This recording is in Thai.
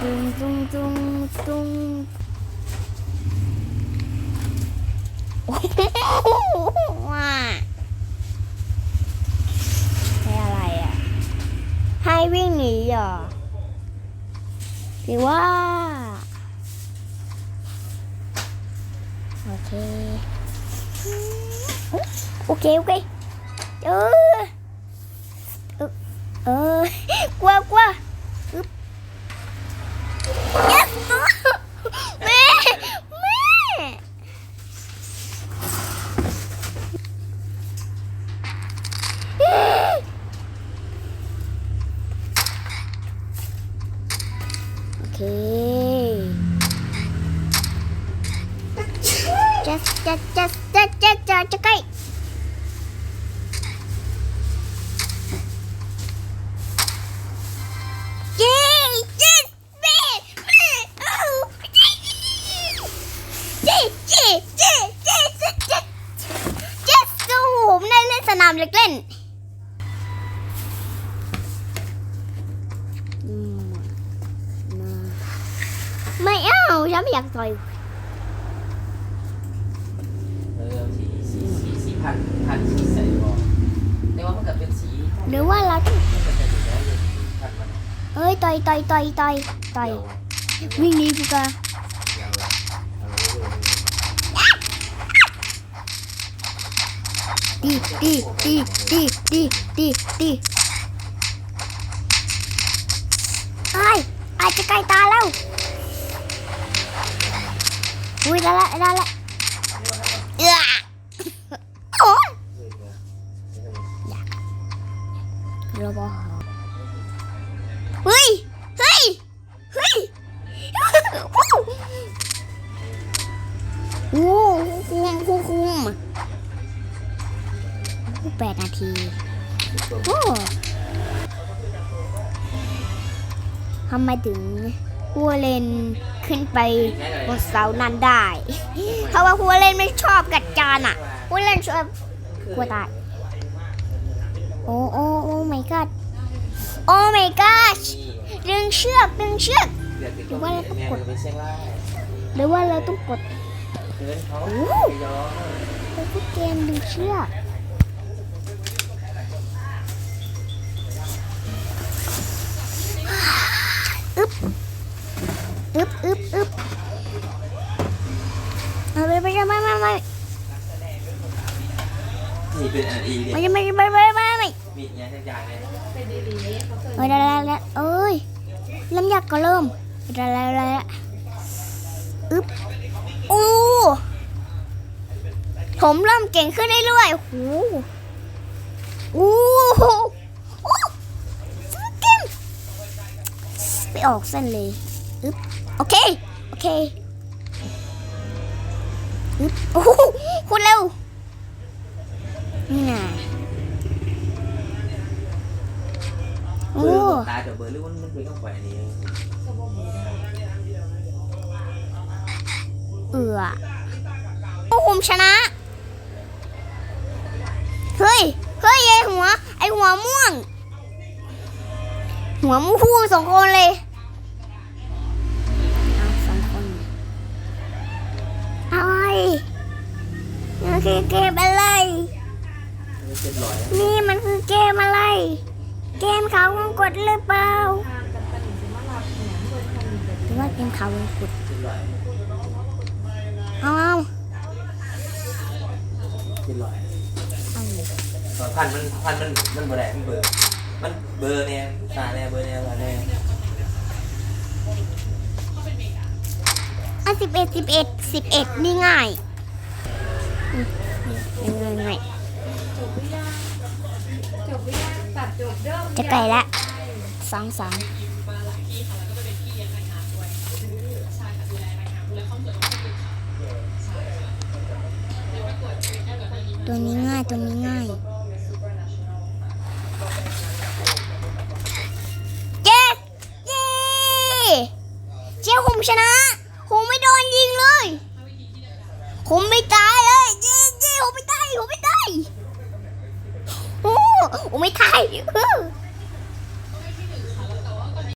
ตุ้งตุ้งตุ้งตุ้งโอ้โหว้าใช้อะไรอะ ให้วิ่งหนีเหรอหรือว่า โอเค โอเค โอเคเออเออเออกลัวกลัวอึ๊บ yes แม่แม่โอเคจะจะจะจะามเล็กเล่นอืมมาไม่เอาฉันไม่อยากต่อยเออสีสีสีสีพันพันสีใสบอกแต่ว่ามันก็เป็นสีหรือว่าเราต้องมันก็จะอยู่แล้วอยู่สีพันมันเอ้ยต่อยต่อยต่อยต่อยต่อยวิ่งหนีดีกว่า เดี๋ยวเอาไว้ดู ดีดีดีดีดีดีดีไอ้ยอาจจะใกล้ตาแล้ว 8 นาที โอ้ทำไมถึงหัวเลนขึ้นไปบนเสานั้นได้ เพราะว่าหัวเลนไม่ชอบกัดจานอะหัวเลนชอบกลัวตาย โอ้โอ้โอ้ไม่กัดโอ้ไม่กัดดึงเชือกดึงเชือกหรือว่าเราต้องกดหรือว่าเราต้องกดโอ้โหเกมดึงเชือก นี่เป็นอันอีไม่เด็กไม่ไม่ไม่ไม่ไม่มีอย่างทุกอย่างเลยเอ้ยได้แล้วได้เอ้ยเริ่มยากก็เริ่มได้แล้วได้แล้วอึ๊บอู้ผมเริ่มเก่งขึ้นเรื่อยๆโอ้โหโอ้โหโอ้สเก่งไปออกเส้นเลยอึ๊บโอเค โอเคอึ๊บโอ้โหคุณเร็ว นี่น่ะโอ้เบอร์ตาแต่เบอร์หรือว่ามันเป็นข้างขวาอันนี้เอือโอ้ผมชนะ เฮ้ย เฮ้ยไอหัว ไอหัวม่วง หัวมูคู่สองคนเลยเอาสองคนอะไรนี่คือเกมอะไรมัน เป็นรอยนี่มันคือเกมอะไร เกมเขาวงกดหรือเปล่าหรือว่าเกมเขาวงกดเป็นรอยเอาเอาเป็นรอยเอาตอนพันมันพันมันมันเบอร์ไหนมันเบอร์มันเบอร์เนี่ยตาเนี่ยเบอร์เนี่ยตาเนี่ยอันสิบเอ็ดสิบเอ็ดสิบเอ็ดนี่ง่ายอืมนี่ง่ายง่าย จะไกลละสองสองตัวนี้ง่ายตัวนี้ง่ายเจ๊เย้เจ้าผมชนะผมไม่โดนยิงเลยผมไม่ตายเลยเย้ ไม่ได้ผมไม่ได้โอ้ผมไม่ได้